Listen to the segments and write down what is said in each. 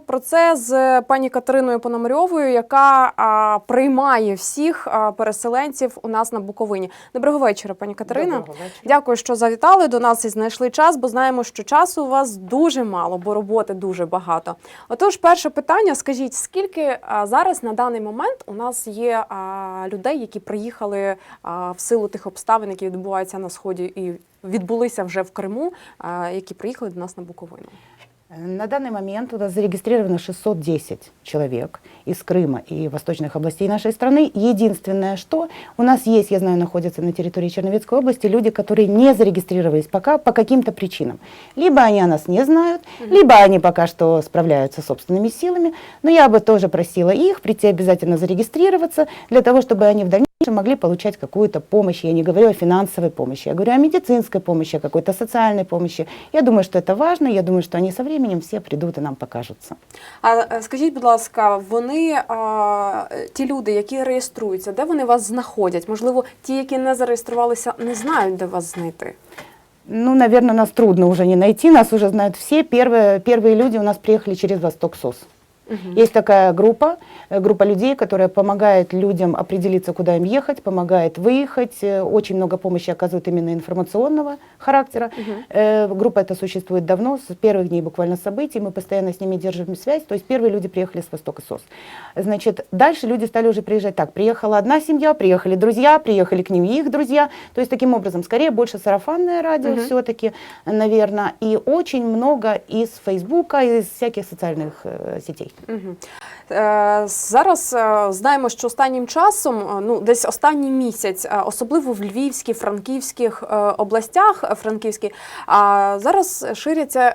про це з пані Катериною Пономарьовою, яка а, приймає всіх а, переселенців у нас на Буковині. Доброго вечора, пані Катерина. Доброго вечора. Дякую, що завітали до нас і знайшли час, бо знаємо, що часу у вас дуже мало, бо роботи дуже багато. Отож, перше питання: скажіть, скільки а, зараз на даний момент у нас є а, людей, які приїхали а, в силу тих обставин, які відбуваються на сході і відбулися вже в Криму, а, які приїхали до нас на Буковину? На данный момент у нас зарегистрировано 610 человек из Крыма и восточных областей нашей страны. Единственное, что у нас есть, я знаю, находятся на территории Черновецкой области люди, которые не зарегистрировались пока по каким-то причинам. Либо они о нас не знают, либо они пока что справляются собственными силами. Но я бы тоже просила их прийти обязательно зарегистрироваться для того, чтобы они в дальнейшем могли получать какую-то помощь. Я не говорю о финансовой помощи, я говорю о медицинской помощи, о какой-то социальной помощи. Я думаю, что это важно, я думаю, что они со временем все придут и нам покажутся. А е, скажіть, будь ласка, вони а, ті люди, які реєструються, де вони вас знаходять? Можливо, ті, які не зареєструвалися, не знають, де вас знайти. Ну, наверное, нас трудно уже не найти, нас уже знают все. Первые, первые люди у нас приехали через Восток СОС. Есть такая группа, э, группа людей, которая помогает людям определиться, куда им ехать, помогает выехать. Э, Очень много помощи оказывает именно информационного характера. Э, Группа эта существует давно, с первых дней буквально событий. Мы постоянно с ними держим связь. То есть первые люди приехали с Востока СОС. Значит, дальше люди стали уже приезжать так. Приехала одна семья, приехали друзья, приехали к ним их друзья. То есть таким образом, скорее больше сарафанное радио Мгм. все-таки, наверное. И очень много из Фейсбука, из всяких социальных э, сетей. Угу. Зараз е, знаємо, що останнім часом, е, ну десь останній місяць, особливо в Львівській, Франківських областях, Франківській, а зараз ширяться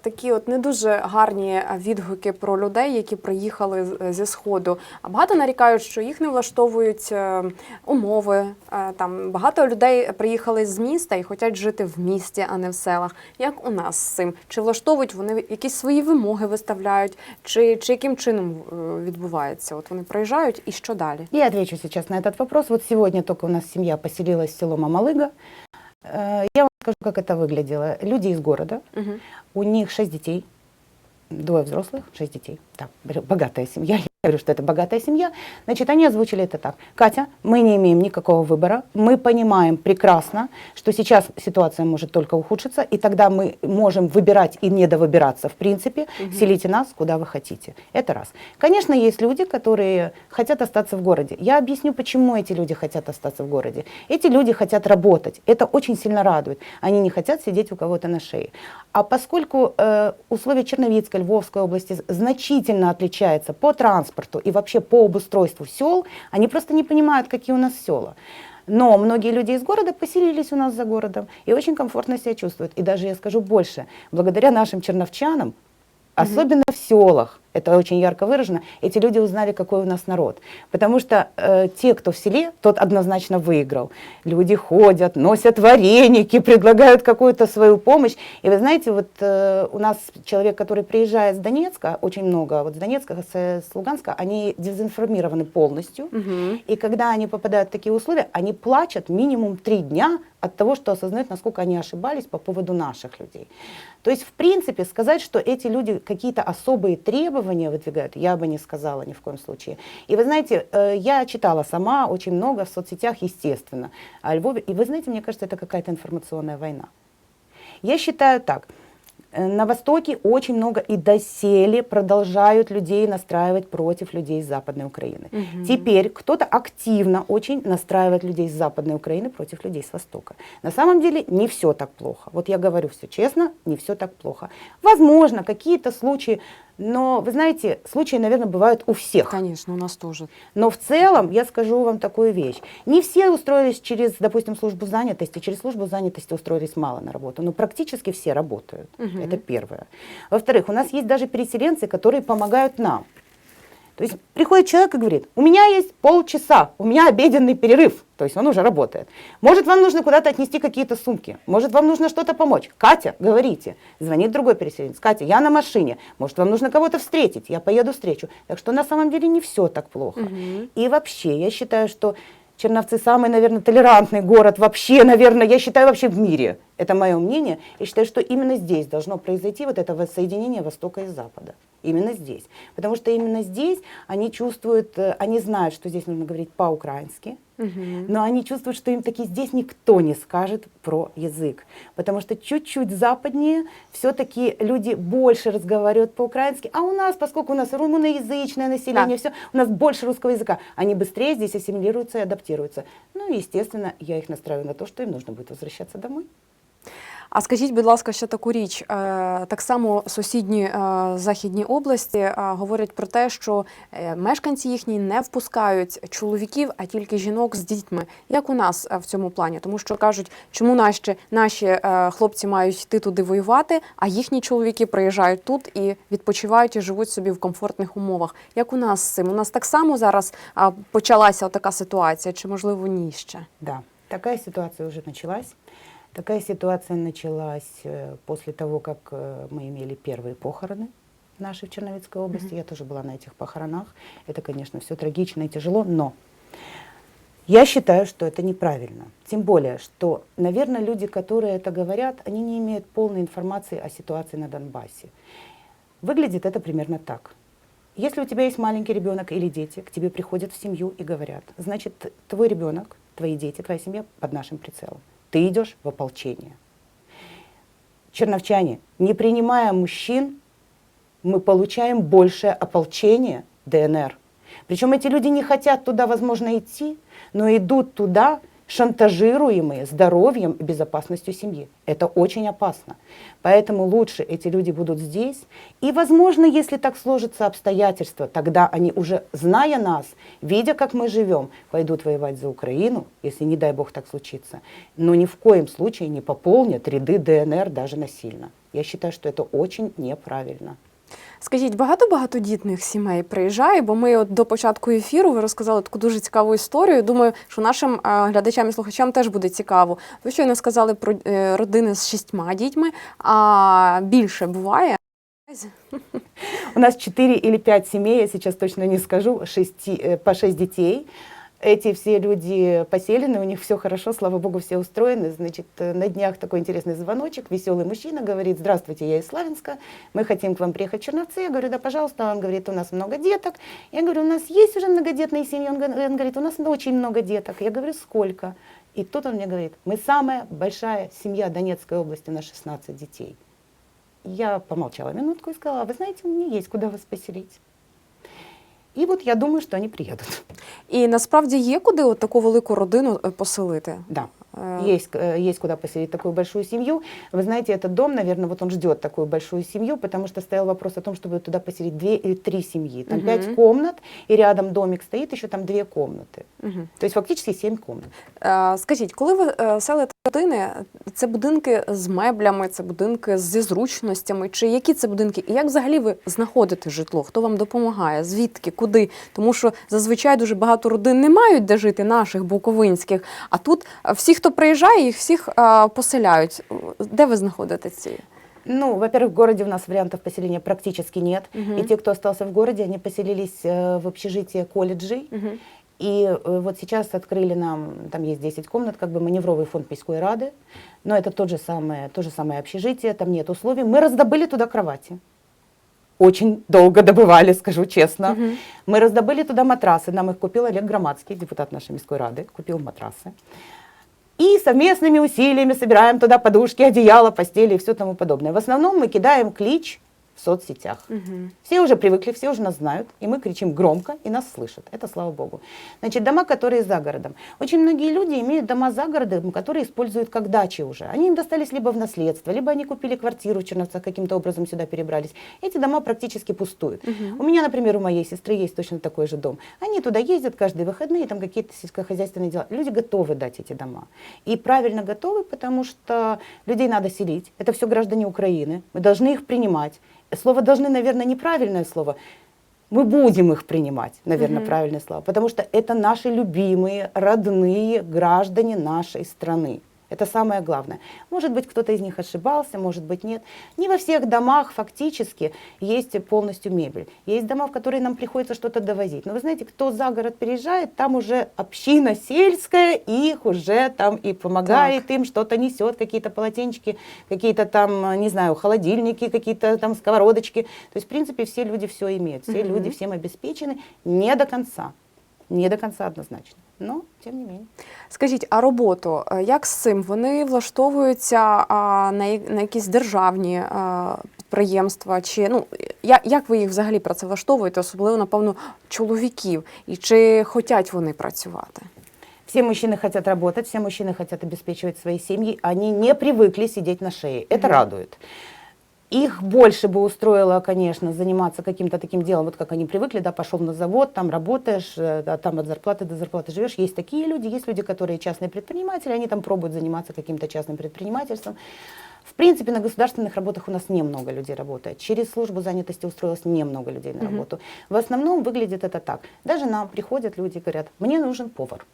такі от не дуже гарні відгуки про людей, які приїхали зі сходу. А багато нарікають, що їх не влаштовують умови. Там багато людей приїхали з міста і хочуть жити в місті, а не в селах. Як у нас з цим? Чи влаштовують вони якісь свої вимоги виставляють, чи, чи яким чином е, відбувається? От вони приїжджають і що далі? Я отвечу сейчас на этот вопрос. Вот сегодня только у нас семья поселилась в село Мамалыга. Э, Я вам скажу, как это выглядело. Люди из города, Угу. у них шесть детей, двое взрослых, шесть детей. Да, бр- богатая семья. Я говорю, что это богатая семья. Значит, они озвучили это так. Катя, мы не имеем никакого выбора. Мы понимаем прекрасно, что сейчас ситуация может только ухудшиться, и тогда мы можем выбирать и не довыбираться. В принципе, селите нас, куда вы хотите. Это раз. Конечно, есть люди, которые хотят остаться в городе. Я объясню, почему эти люди хотят остаться в городе. Эти люди хотят работать. Это очень сильно радует. Они не хотят сидеть у кого-то на шее. А поскольку э, условия Черновицкой, Львовской области значительно отличаются по транспорту и вообще по обустройству сел, они просто не понимают, какие у нас села. Но многие люди из города поселились у нас за городом и очень комфортно себя чувствуют. И даже я скажу больше, благодаря нашим черновчанам, особенно в селах, это очень ярко выражено, эти люди узнали, какой у нас народ. Потому что э, те, кто в селе, тот однозначно выиграл. Люди ходят, носят вареники, предлагают какую-то свою помощь. И вы знаете, вот э, у нас человек, который приезжает с Донецка, очень много, вот с Донецка, с, с Луганска, они дезинформированы полностью. Угу. И когда они попадают в такие условия, они плачут минимум три дня от того, что осознают, насколько они ошибались по поводу наших людей. То есть, в принципе, сказать, что эти люди какие-то особые требования выдвигают, я бы не сказала ни в коем случае. И вы знаете, э, я читала сама очень много в соцсетях, естественно, о Львове. И вы знаете, мне кажется, это какая-то информационная война. Я считаю так. Э, На Востоке очень много и доселе продолжают людей настраивать против людей из Западной Украины. Теперь кто-то активно очень настраивает людей с Западной Украины против людей с Востока. На самом деле не все так плохо. Вот я говорю все честно, не все так плохо. Возможно, какие-то случаи, но вы знаете, случаи, наверное, бывают у всех. Конечно, у нас теж. Но в целом я скажу вам такую вещь. Не все устроились через, допустим, службу занятости. Через службу занятости устроились мало на работу. Но практически все работают. Мгм. Это первое. Во-вторых, у нас есть даже переселенцы, которые помогают нам. То есть приходит человек и говорит, у меня есть полчаса, у меня обеденный перерыв. То есть он уже работает. Может, вам нужно куда-то отнести какие-то сумки. Может, вам нужно что-то помочь. Катя, говорите. Звонит другой переселенец. Катя, я на машине. Может, вам нужно кого-то встретить. Я поеду встречу. Так что на самом деле не все так плохо. Мгм. И вообще, я считаю, что Черновцы самый, наверное, толерантный город вообще, наверное, я считаю вообще в мире. Это мое мнение. Я считаю, что именно здесь должно произойти вот это воссоединение Востока и Запада. Именно здесь. Потому что именно здесь они чувствуют, э, они знают, что здесь нужно говорить по-украински, Мгм. но они чувствуют, что им таки здесь никто не скажет про язык. Потому что чуть-чуть западнее все-таки люди больше разговаривают по-украински. А у нас, поскольку у нас румыноязычное население, все, у нас больше русского языка, они быстрее здесь ассимилируются и адаптируются. Ну и, естественно, я их настраиваю на то, что им нужно будет возвращаться домой. А скажіть, будь ласка, ще таку річ. Е, Так само сусідні е, західні області е, говорять про те, що мешканці їхні не впускають чоловіків, а тільки жінок з дітьми. Як у нас в цьому плані? Тому що кажуть, чому наші, наші хлопці мають йти туди воювати, а їхні чоловіки приїжджають тут і відпочивають і живуть собі в комфортних умовах. Як у нас з цим? У нас так само зараз почалася така ситуація, чи можливо ні ще? Да, такая ситуация уже началась. Такая ситуация началась э, после того, как э, мы имели первые похороны наши в Черновицкой области. Я тоже была на этих похоронах. Это, конечно, все трагично и тяжело, но я считаю, что это неправильно. Тем более, что, наверное, люди, которые это говорят, они не имеют полной информации о ситуации на Донбассе. Выглядит это примерно так. Если у тебя есть маленький ребенок или дети, к тебе приходят в семью и говорят, значит, твой ребенок, твои дети, твоя семья под нашим прицелом. Ты идешь в ополчение. Черновчане, не принимая мужчин, мы получаем большее ополчение ДНР. Причем эти люди не хотят туда, возможно, идти, но идут туда, шантажируемые здоровьем и безопасностью семьи. Это очень опасно. Поэтому лучше эти люди будут здесь. И, возможно, если так сложатся обстоятельства, тогда они уже, зная нас, видя, как мы живем, пойдут воевать за Украину, если, не дай бог, так случится. Но ни в коем случае не пополнят ряды ДНР даже насильно. Я считаю, что это очень неправильно. Скажіть, багато багатодітних сімей приїжджає, бо ми от до початку ефіру ви розказали таку дуже цікаву історію. Думаю, що нашим глядачам і слухачам теж буде цікаво. Ви щойно сказали про е, родини з шістьма дітьми, а більше буває. У нас 4 или 5 семей, я сейчас точно не скажу, шести, э, по 6 детей. Эти все люди поселены, у них все хорошо, слава богу, все устроены. Значит, э, на днях такой интересный звоночек, веселый мужчина говорит, здравствуйте, я из Славянска, мы хотим к вам приехать в Черновцы. Я говорю, да, пожалуйста. Он говорит, у нас много деток. Я говорю, у нас есть уже многодетные семьи. Он го- он говорит, у нас очень много деток. Я говорю, сколько? И тут он мне говорит, мы самая большая семья Донецкой области на 16 детей. Я помолчала минутку и сказала, вы знаете, у меня есть куда вас поселить. И вот я думаю, что они приедут. І насправді є куди от таку велику родину е, поселити. Да. Е, Есть, э, есть куда поселить такую большую семью. Вы знаете, этот дом, наверное, вот он ждет такую большую семью, потому что стоял вопрос о том, чтобы туда поселить две или три семьи. Там Мгм. пять комнат, и рядом домик стоит, еще там две комнаты. мгм. То есть фактически семь комнат. Е, Скажіть, коли ви е, селите родини, це будинки з меблями, це будинки зі зручностями, чи які це будинки? І як взагалі ви знаходите житло? Хто вам допомагає? Звідки? Куди? Тому що зазвичай дуже багато родин не мають де жити, наших буковинських. А тут е, всі, хто приїжджає, їх всіх е, поселяють. Де ви знаходите ці? Ну, во-первых, в городе у нас вариантов поселения практически нет. Мгм. И те, кто остался в городе, они поселились э, в общежитие колледжей. Мгм. И э, вот сейчас открыли нам, там есть 10 комнат, как бы маневровый фонд Писькой Рады, но это тот же самое, то же самое общежитие, там нет условий. Мы раздобыли туда кровати. Очень долго добывали, скажу честно. Мгм. Мы раздобыли туда матрасы, нам их купил Олег Громадский, депутат нашей Мирской Рады, купил матрасы. И совместными усилиями собираем туда подушки, одеяло, постели и все тому подобное. В основном мы кидаем клич в соцсетях. Мгм. Все уже привыкли, все уже нас знают, и мы кричим громко, и нас слышат. Это слава богу. Значит, дома, которые за городом. Очень многие люди имеют дома за городом, которые используют как дачи уже. Они им достались либо в наследство, либо они купили квартиру в Черновцах, каким-то образом сюда перебрались. Эти дома практически пустуют. Мгм. У меня, например, у моей сестры есть точно такой же дом. Они туда ездят каждые выходные, там какие-то сельскохозяйственные дела. Люди готовы дать эти дома. И правильно готовы, потому что людей надо селить. Это все граждане Украины. Мы должны их принимать. Слово должны, наверное, неправильное слово. Мы будем их принимать, наверное, Мгм. правильное слово. Потому что это наши любимые, родные граждане нашей страны. Это самое главное. Может быть, кто-то из них ошибался, может быть, нет. Не во всех домах фактически есть полностью мебель. Есть дома, в которые нам приходится что-то довозить. Но вы знаете, кто за город переезжает, там уже община сельская, их уже там и помогает им, что-то несет, какие-то полотенчики, какие-то там, не знаю, холодильники, какие-то там сковородочки. То есть, в принципе, все люди все имеют, все Мгм. люди всем обеспечены. Не до конца. Не до конца однозначно. Но, тем не менее. Скажіть, а роботу е, як з цим? Вони влаштовуються а, на, я- на якісь державні а, підприємства? Чи ну як, як ви їх взагалі працевлаштовуєте, особливо напевно чоловіків? І чи хочуть вони працювати? Все мужчины хотят работать, все мужчины хотят обеспечивать свои семьи. Они не привыкли сидеть на шее. Это Мгм. радует. Их больше бы устроило, конечно, заниматься каким-то таким делом, вот как они привыкли, да, пошел на завод, там работаешь, э, да, там от зарплаты до зарплаты живешь. Есть такие люди, есть люди, которые частные предприниматели, они там пробуют заниматься каким-то частным предпринимательством. В принципе, на государственных работах у нас немного людей работает. Через службу занятости устроилось немного людей на работу. В основном выглядит это так. Даже нам приходят люди и говорят, мне нужен повар.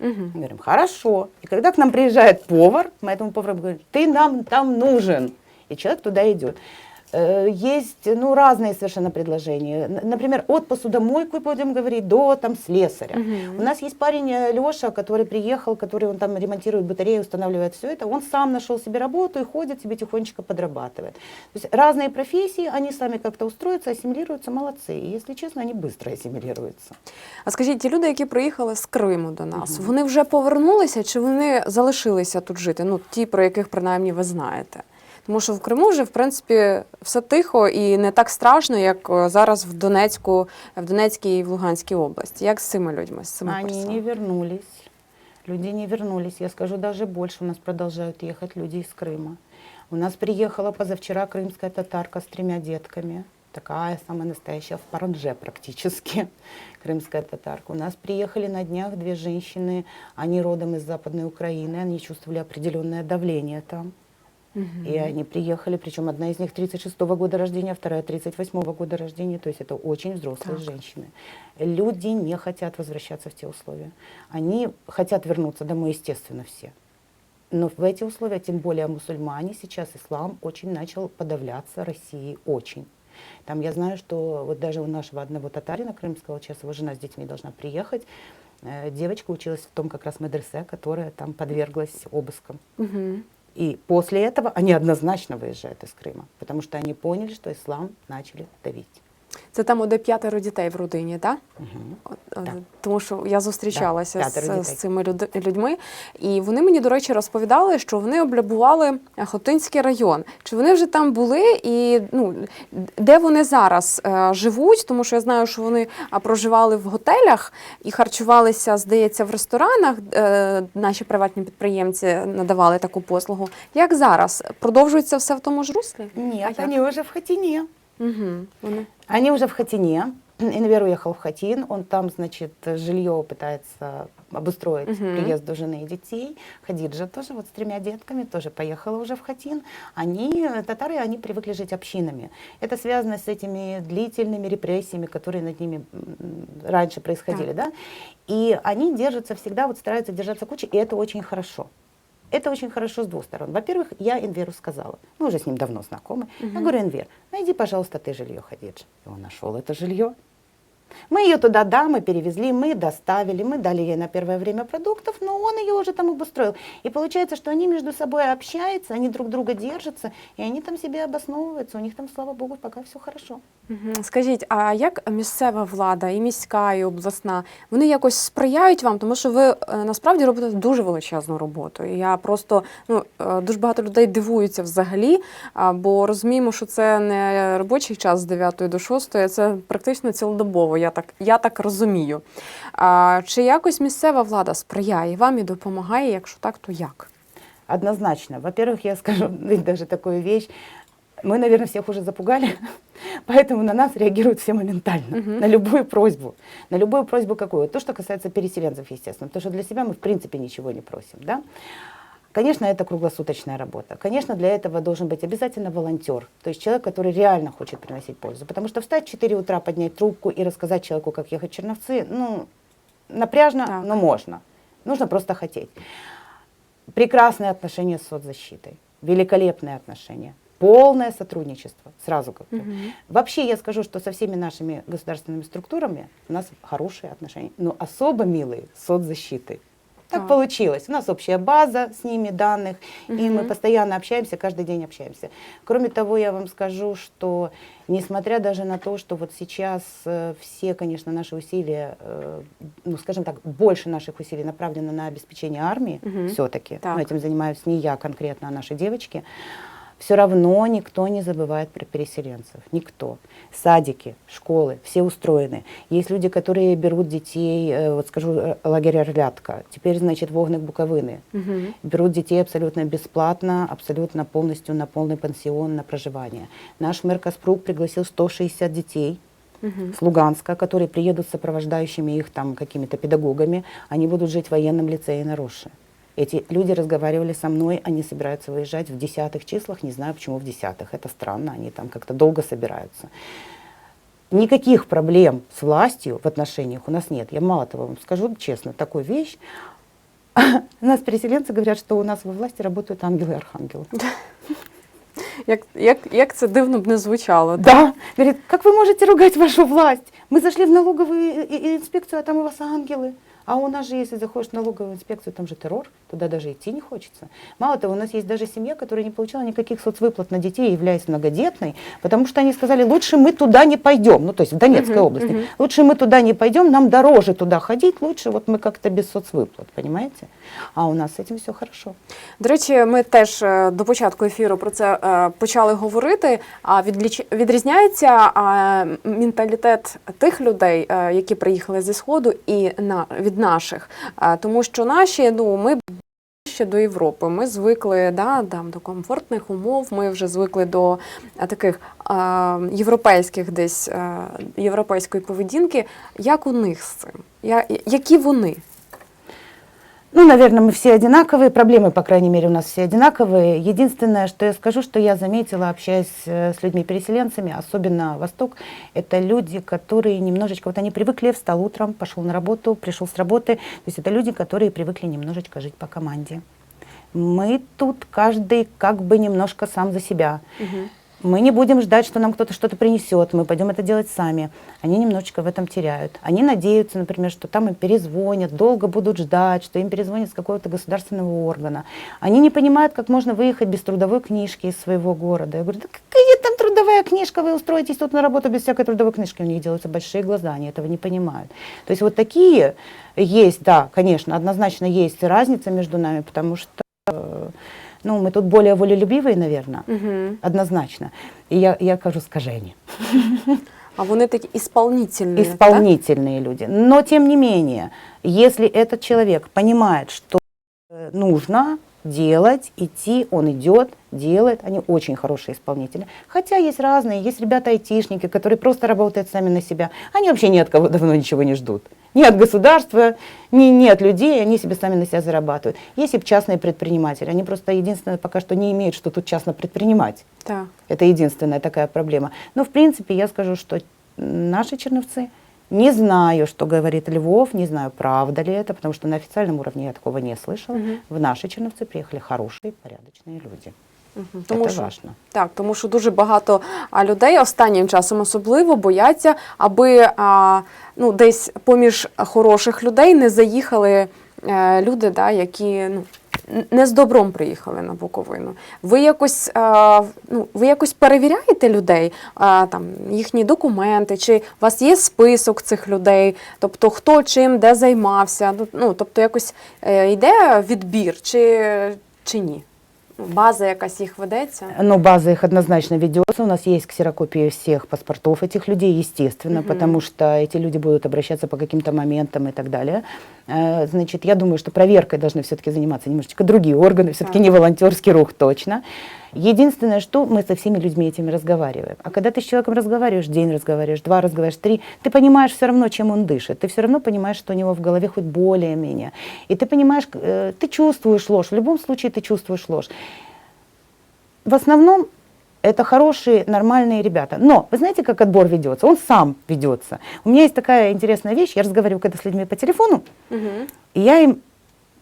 Угу. Мы говорим, хорошо. И когда к нам приезжает повар, мы этому повару говорим, ты нам там нужен И человек туда идет. Э, Есть ну, разные совершенно предложения. Н- Например, от посудомойку, будем говорить, до там слесаря. У нас есть парень э, Леша, который приехал, который он там ремонтирует батареи, устанавливает все это. Он сам нашел себе работу и ходит себе тихонечко подрабатывает. То есть разные профессии, они сами как-то устроятся, ассимилируются, молодцы. И, если честно, они быстро ассимилируются. А скажіть, ті люди, які приїхали з Криму до нас, вони вже повернулися чи вони залишилися тут жити? Ну, ті, про яких принаймні ви знаєте. Тому що в Криму вже в принципі все тихо і не так страшно, як е, зараз в Донецьку, в Донецькій і в Луганській області. Як з цими людьми? З цими Они персонами? не вернулись. Люди не вернулись. Я скажу даже больше. У нас продолжают ехать люди из Крыма. У нас приехала позавчера крымская татарка с тремя детками. Такая самая настоящая в паранже практически. Крымская татарка. У нас приехали на днях две женщины. Они родом из Западной Украины. Они чувствовали определенное давление там. И они приехали, причем одна из них 36 года рождения, вторая 38 года рождения, то есть это очень взрослые Так. женщины. Люди не хотят возвращаться в те условия. Они хотят вернуться домой, естественно, все. Но в эти условия, тем более мусульмане, сейчас ислам очень начал подавляться Россией, очень. Там я знаю, что вот даже у нашего одного татарина крымского, сейчас его жена с детьми должна приехать, э, девочка училась в том как раз медресе, которая там подверглась обыскам. Мгм. И после этого они однозначно выезжают из Крыма, потому что они поняли, что ислам начали давить. Це там, де п'ятеро дітей в родині, так? Так. Тому що я зустрічалася Да, з, з цими люд- людьми, і вони мені, до речі, розповідали, що вони облюбували Хотинський район. Чи вони вже там були, і ну де вони зараз е, живуть? Тому що я знаю, що вони проживали в готелях і харчувалися, здається, в ресторанах. Е, наші приватні підприємці надавали таку послугу. Як зараз продовжується все в тому ж руслі? Нет, А они уже в Хатине. Угу. Они уже в Хатине. Инвер уехал в Хатин, он там, значит, жилье пытается обустроить к приезду жены и детей. Хадиджа тоже вот с тремя детками тоже поехала уже в Хатин. Они, татары, они привыкли жить общинами. Это связано с этими длительными репрессиями, которые над ними раньше происходили, да? И они держатся всегда, вот стараются держаться кучей, и это очень хорошо. Это очень хорошо с двух сторон. Во-первых, я Инверу сказала, мы уже с ним давно знакомы, я Мгм. говорю, Инвер, найди, пожалуйста, ты жилье Хадидж. И он нашел это жилье. Мы ее туда, да, мы перевезли, мы доставили, мы дали ей на первое время продуктов, но он ее уже там обустроил. И получается, что они между собой общаются, они друг друга держатся, и они там себе обосновываются. У них там, слава богу, пока все хорошо. Мгм. Скажіть, а як місцева влада, і міська, і обласна, вони якось сприяють вам, тому що ви е, насправді робите дуже величезну роботу. І я просто ну е, дуже багато людей дивуються взагалі, а, бо розуміємо, що це не робочий час з 9 до 6, це практично цілодобово. Я так, я так розумію. А, чи якось місцева влада сприяє вам і допомагає? Якщо так, то як? Однозначно. Во-первых, я скажу даже такую вещь. Мы, наверное, всех уже запугали, поэтому на нас реагируют все моментально, Мгм. на любую просьбу. На любую просьбу какую? То, что касается переселенцев, естественно, потому что для себя мы, в принципе, ничего не просим, да? Конечно, это круглосуточная работа. Конечно, для этого должен быть обязательно волонтер, то есть человек, который реально хочет приносить пользу. Потому что встать в 4 утра, поднять трубку и рассказать человеку, как ехать в Черновцы, ну, напряжно, Так. но можно. Нужно просто хотеть. Прекрасные отношения с соцзащитой, великолепные отношения, полное сотрудничество, сразу говорю. Мгм. Вообще я скажу, что со всеми нашими государственными структурами у нас хорошие отношения, но особо милые с соцзащитой. Так Так. получилось. У нас общая база с ними данных, и мы постоянно общаемся, каждый день общаемся. Кроме того, я вам скажу, что несмотря даже на то, что вот сейчас э, все, конечно, наши усилия, э, ну, скажем так, больше наших усилий направлено на обеспечение армии, Мгм. все-таки, Так. этим занимаюсь не я конкретно, а наши девочки, все равно никто не забывает про переселенцев. Никто. Садики, школы, все устроены. Есть люди, которые берут детей, э, вот скажу, э, лагерь Орлятка, теперь, значит, Вогнек Буковины. Мгм. Берут детей абсолютно бесплатно, абсолютно полностью на полный пансион, на проживание. Наш мэр Каспрук пригласил 160 детей Мгм. с Луганска, которые приедут с сопровождающими их там какими-то педагогами. Они будут жить в военном лицее на Роше. Эти люди разговаривали со мной, они собираются выезжать в десятых числах, не знаю почему в десятых, это странно, они там как-то долго собираются. Никаких проблем с властью в отношениях у нас нет. Я мало того вам скажу честно, такую вещь. У нас переселенцы говорят, что у нас во власти работают ангелы и архангелы. Як, як, як це дивно б не звучало. Да, говорит, как вы можете ругать вашу власть? Мы зашли в налоговую инспекцию, а там у вас ангелы. А у нас же, если заходишь в налоговую инспекцию, там же террор, туда даже идти не хочется. Мало того, у нас есть даже семья, которая не получала никаких соцвыплат на детей, являясь многодетной, потому что они сказали, лучше мы туда не пойдем, ну то есть в Донецкой Мгм, области, мгм. лучше мы туда не пойдем, нам дороже туда ходить, лучше вот мы как-то без соцвыплат, понимаете? А у нас с этим все хорошо. До речі, ми теж е, до початку ефіру про це е, почали говорити. А відліч... відрізняється а, менталітет тих людей, е, які приїхали зі сходу, і на від наших, Е, тому що наші, ну ми ще до Європи. Ми звикли да, там, до комфортних умов. Ми вже звикли до е, таких е, європейських десь е, європейської поведінки. Як у них з цим? Я, які вони? Ну, наверное, мы все одинаковые, проблемы, по крайней мере, у нас все одинаковые. Единственное, что я скажу, что я заметила, общаясь э, с людьми-переселенцами, особенно Восток, это люди, которые немножечко, вот они привыкли, встал утром, пошел на работу, пришел с работы, то есть это люди, которые привыкли немножечко жить по команде. Мы тут каждый как бы немножко сам за себя. Мгм. Мы не будем ждать, что нам кто-то что-то принесет, мы пойдем это делать сами. Они немножечко в этом теряют. Они надеются, например, что там им перезвонят, долго будут ждать, что им перезвонят с какого-то государственного органа. Они не понимают, как можно выехать без трудовой книжки из своего города. Я говорю, да какая там трудовая книжка, вы устроитесь тут на работу без всякой трудовой книжки. У них делаются большие глаза, они этого не понимают. То есть вот такие есть, да, конечно, однозначно есть разница между нами, потому что э, ну, мы тут более волелюбивые, наверное, Мгм. однозначно. И я, я кажу скажение. А вони такі ісполнительні. так? Исполнительные люди. Но, тем не менее, если этот человек понимает, что э, нужно делать, идти, он идет, делает. Они очень хорошие исполнители. Хотя есть разные, есть ребята-айтишники, которые просто работают сами на себя. Они вообще ни от кого давно ничего не ждут. Ни от государства, ни, ни от людей, они себе сами на себя зарабатывают. Есть и частные предприниматели, они просто единственное пока что не имеют, что тут частно предпринимать. Так. Это единственная такая проблема. Но, в принципе, я скажу, что наши черновцы, не знаю, что говорит Львов, не знаю, правда ли это, потому что на официальном уровне я такого не слышала. Мгм. В наши черновцы приехали хорошие, порядочные люди. Тому это що, важно. Так, тому що дуже багато людей останнім часом особливо бояться, аби а, ну, десь поміж хороших людей не заїхали е, люди, да, які ну, не з добром приїхали на Буковину. Ви якось, а, ну, ви якось перевіряєте людей, а, там, їхні документи, чи у вас є список цих людей, тобто хто чим, де займався, ну, ну, тобто якось е, йде відбір чи, чи ні? Ну, База якась їх ведеться. Но база их однозначно ведется. У нас есть ксерокопии всех паспортов этих людей, естественно, Мгм. потому что эти люди будут обращаться по каким-то моментам и так далее. Э, Значит, я думаю, что проверкой должны все-таки заниматься немножечко другие органы, все-таки Так. не волонтерский рух точно. Единственное, что мы со всеми людьми этими разговариваем. А когда ты с человеком разговариваешь, день разговариваешь, два разговариваешь, три, ты понимаешь все равно, чем он дышит. Ты все равно понимаешь, что у него в голове хоть более-менее. И ты понимаешь, э, ты чувствуешь ложь. В любом случае ты чувствуешь ложь. В основном это хорошие, нормальные ребята. Но вы знаете, как отбор ведется? Он сам ведется. У меня есть такая интересная вещь. Я разговариваю когда с людьми по телефону, Угу. и я им,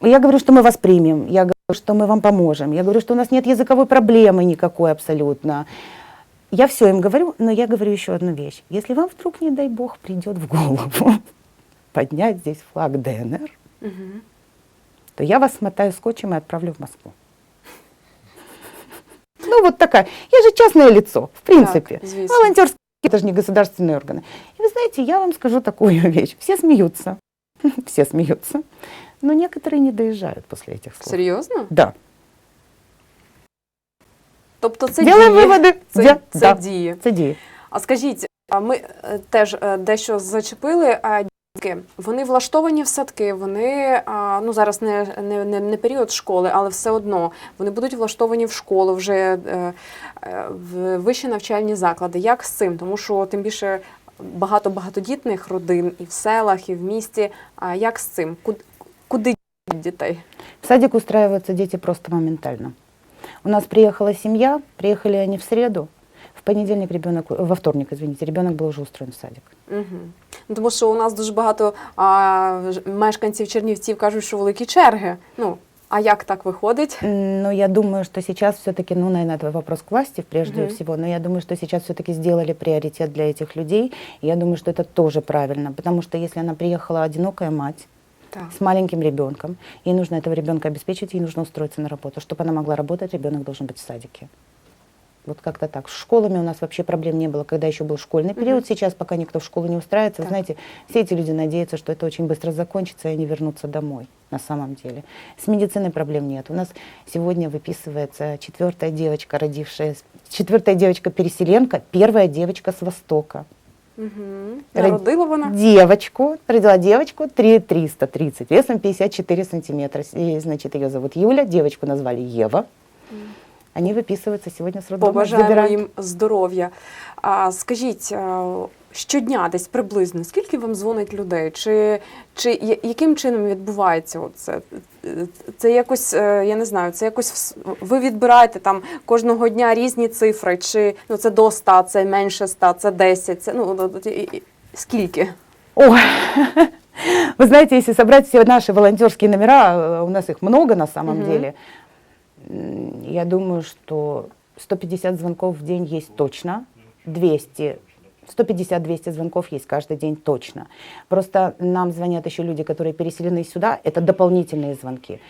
я говорю, что мы вас примем. Я говорю, что мы вам поможем. Я говорю, что у нас нет языковой проблемы никакой абсолютно. Я все им говорю, но я говорю еще одну вещь. Если вам вдруг, не дай бог, придет в голову поднять здесь флаг ДНР, Мгм. то я вас смотаю скотчем и отправлю в Москву. Ну, вот такая. Я же частное лицо, в принципе. Так, звісно. Волонтерские, это же не государственные органы. И вы знаете, я вам скажу такую вещь. Все смеются. Все смеются. Но некоторые не доезжают после этих слов. Серйозно? Да. Тобто це Делаем діє. выводы. Це, Де- це да, діє. це діє. А скажіть, а ми е, теж е, дещо зачепили. А дітки, вони влаштовані в садки, вони ну зараз не, не, не, не період школи, але все одно вони будуть влаштовані в школу вже е, в вищі навчальні заклади. Як з цим? Тому що тим більше багато багатодітних родин і в селах, і в місті. А як з цим? Куди, дітей? В садик устраиваются дети просто моментально. У нас приехала семья, приехали они в среду, в понедельник ребенок, во вторник, извините, ребенок был уже устроен в садик. Угу. Ну, тому що у нас дуже багато а, ж- мешканців Чернівців кажуть, що великі черги. Ну, а як так виходить? М, Но я думаю, что сейчас все-таки, ну, наверное, это вопрос к власти прежде Мгм. всего, но я думаю, что сейчас все-таки сделали приоритет для этих людей. И я думаю, что это тоже правильно, потому что если она приехала одинокая мать Так. с маленьким ребенком, ей нужно этого ребенка обеспечить, ей нужно устроиться на работу. Чтобы она могла работать, ребенок должен быть в садике. Вот как-то так. С школами у нас вообще проблем не было, когда еще был школьный период. Мгм. Сейчас, пока никто в школу не устраивается, Так. вы знаете, все эти люди надеются, что это очень быстро закончится, и они вернутся домой на самом деле. С медициной проблем нет. У нас сегодня выписывается четвертая девочка, родившая, четвертая девочка-переселенка, первая девочка с Востока. Угу. Род- Народила вона? Девочку, родила девочку 3, 330, весом 54 сантиметра. И, значит, ее зовут Юля, девочку назвали Ева. Они выписываются сегодня с роддома. Побажаємо забирают. їм здоров'я. А скажіть, е, щодня десь приблизно скільки вам дзвонить людей? Чи, чи я- яким чином відбувається це? Це якось, е, я не знаю, це якось вс- ви відбираєте там кожного дня різні цифри, чи ну це до 100, це менше 100, це 10, це ну от- от і- і- скільки? Ой, вы знаете, если собрать все наши волонтерские номера, э, у нас их много на самом Мгм. деле, м, я думаю, что 150 звонков в день есть точно, 200 150-200 звонков есть каждый день точно. Просто нам звонят еще люди, которые переселены сюда, это дополнительные звонки.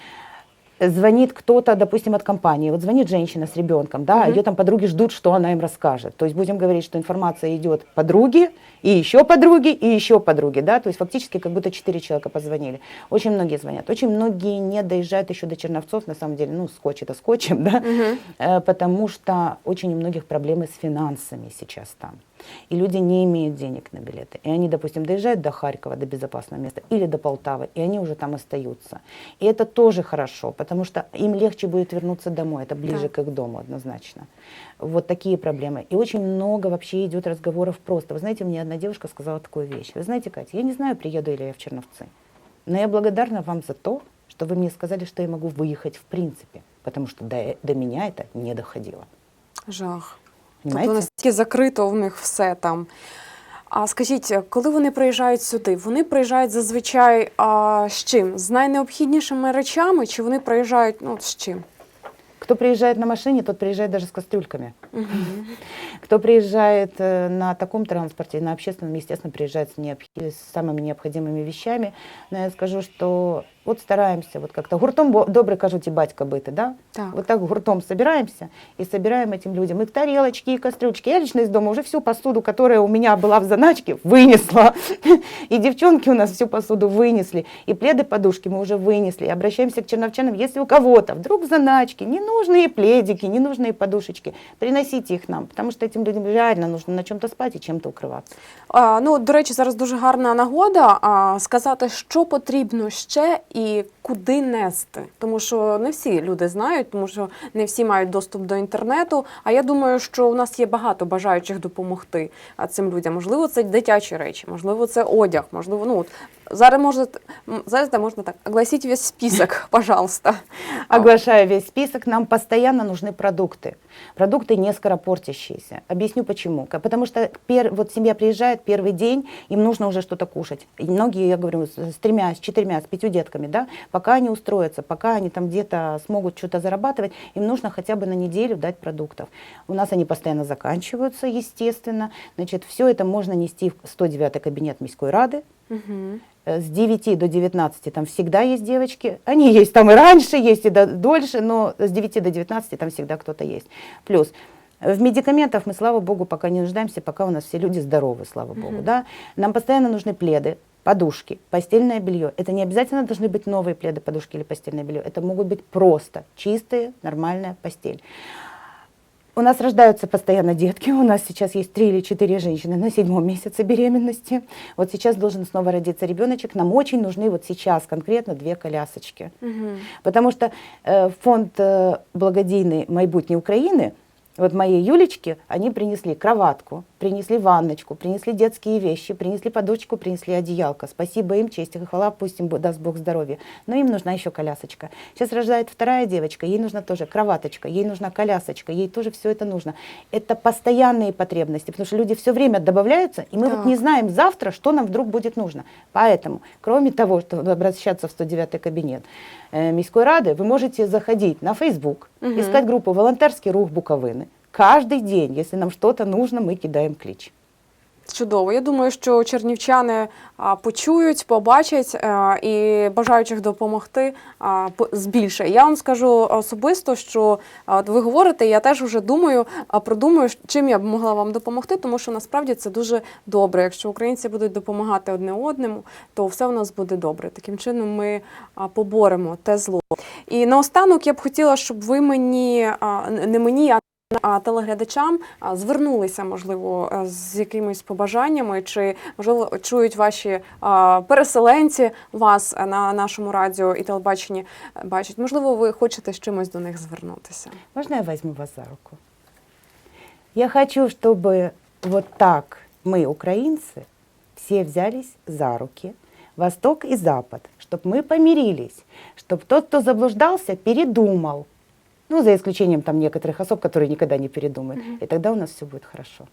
Звонит кто-то, допустим, от компании. Вот звонит женщина с ребенком, да, Мгм. ее там подруги ждут, что она им расскажет. То есть будем говорить, что информация идет подруге, и еще подруги, и еще подруги, да, то есть фактически как будто четыре человека позвонили. Очень многие звонят, очень многие не доезжают еще до Черновцов, на самом деле, ну, скотч это скотчем, да. Э, потому что очень у многих проблемы с финансами сейчас там. И люди не имеют денег на билеты. И они, допустим, доезжают до Харькова, до безопасного места, или до Полтавы, и они уже там остаются. И это тоже хорошо, потому что им легче будет вернуться домой, это ближе Так. к их дому однозначно. Вот такие проблемы. И очень много вообще идет разговоров просто. Вы знаете, мне одна девушка сказала такую вещь. Вы знаете, Катя, я не знаю, приеду ли я в Черновцы, но я благодарна вам за то, что вы мне сказали, что я могу выехать в принципе, потому что до, до меня это не доходило. Жах. Тобто настільки закрито в них все там. А скажіть, коли вони приїжджають сюди, вони приїжджають зазвичай а, з чим? З найнеобхіднішими речами, чи вони приїжджають ну, з чим? Кто приезжает на машине, тот приезжает даже с кастрюльками. Кто приезжает э, на таком транспорте, на общественном, естественно, приезжает с, необх- с самыми необходимыми вещами. Но я скажу, что вот стараемся, вот как-то гуртом добрый, кажуть, и батька быты, да? Так. Вот так гуртом собираемся и собираем этим людям и тарелочки, и кастрюлечки. Я лично из дома уже всю посуду, которая у меня была в заначке, вынесла. И девчонки у нас всю посуду вынесли. И пледы, подушки мы уже вынесли. И обращаемся к черновчанам, если у кого-то вдруг в заначке ненужные пледики, ненужные подушечки, приносите их нам, потому что этим людям реально нужно на чем-то спать и чем-то укрываться. А, ну, до речі, зараз дуже гарна нагода а, сказати, що потрібно ще і куди нести. Тому що не всі люди знають, тому що не всі мають доступ до інтернету. А я думаю, що у нас є багато бажаючих допомогти а, цим людям. Можливо, це дитячі речі, можливо, це одяг, можливо, ну от зараз можна м, зараз да, можна так. Огласіть весь список, пожалуйста. А, Оглашаю весь список, нам постоянно нужны продукты. Продукты не скоропортящиеся. Объясню почему. Ка- Потому что пер- вот семья приезжает первый день, им нужно уже что-то кушать. И многие, я говорю, с, с тремя, с четырьмя, с пятью детками, да, Пока они устроятся, пока они там где-то смогут что-то зарабатывать, им нужно хотя бы на неделю дать продуктов. У нас они постоянно заканчиваются, естественно. Значит, все это можно нести в 109 кабинет Міської Рады, Угу. С 9 до 19 там всегда есть девочки. Они есть там и раньше, есть и до- дольше, но с 9 до 19 там всегда кто-то есть. Плюс э, в медикаментах мы, слава богу, пока не нуждаемся, пока у нас все люди здоровы, слава богу. Да? Нам постоянно нужны пледы, подушки, постельное белье. Это не обязательно должны быть новые пледы, подушки или постельное белье. Это могут быть просто чистые, нормальная постель. У нас рождаются постоянно детки. У нас сейчас есть три или четыре женщины на седьмом месяце беременности. Вот сейчас должен снова родиться ребеночек. Нам очень нужны вот сейчас конкретно две колясочки. Угу. Потому что э, фонд э, благодійный «Майбутнє Украины», вот моей Юлечке, они принесли кроватку, принесли ванночку, принесли детские вещи, принесли подушку, принесли одеялко. Спасибо им, честь и хвала, пусть им даст Бог здоровья. Но им нужна еще колясочка. Сейчас рождает вторая девочка, ей нужна тоже кроваточка, ей нужна колясочка, ей тоже все это нужно. Это постоянные потребности, потому что люди все время добавляются, и мы Так. вот не знаем завтра, что нам вдруг будет нужно. Поэтому, кроме того, что обращаться в 109 кабинет э, Міської ради, вы можете заходить на Facebook, Мгм. искать группу «Волонтерский рух Буковины». Каждый день, если нам что-то нужно, мы кидаем клич. Чудово. Я думаю, що чернівчани а, почують, побачать а, і бажаючих допомогти а, збільшає. Я вам скажу особисто, що а, ви говорите, я теж вже думаю, а, продумаю, чим я б могла вам допомогти, тому що насправді це дуже добре. Якщо українці будуть допомагати одне одному, то все у нас буде добре. Таким чином ми а, поборемо те зло. І наостанок я б хотіла, щоб ви мені а, не мені, а а, телеглядачам а, звернулися, можливо, е, з якимись побажаннями, чи можливо чують ваші а, переселенці вас е, на нашому радіо і телебаченні е, бачать. Можливо, ви хочете з чимось до них звернутися. Можно я возьму вас за руку? Я хочу, чтобы вот так мы, украинцы, все взялись за руки, Восток и Запад, чтобы мы помирились, чтобы тот, кто заблуждался, передумал. Ну, за исключением там некоторых особ, которые никогда не передумают. И тогда у нас все будет хорошо.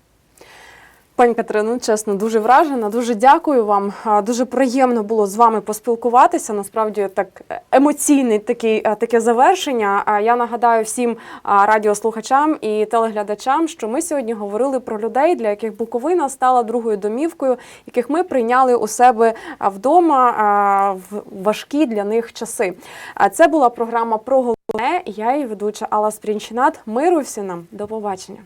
Пані Катерино, чесно, дуже вражена. Дуже дякую вам. Дуже приємно було з вами поспілкуватися. Насправді так емоційне такий, е, таке завершення. Я нагадаю всім радіослухачам і телеглядачам, що ми сьогодні говорили про людей, для яких Буковина стала другою домівкою, яких ми прийняли у себе вдома в важкі для них часи. Це була програма про. Я її ведуча Алла Спрінчинат. Миру всім нам. До побачення.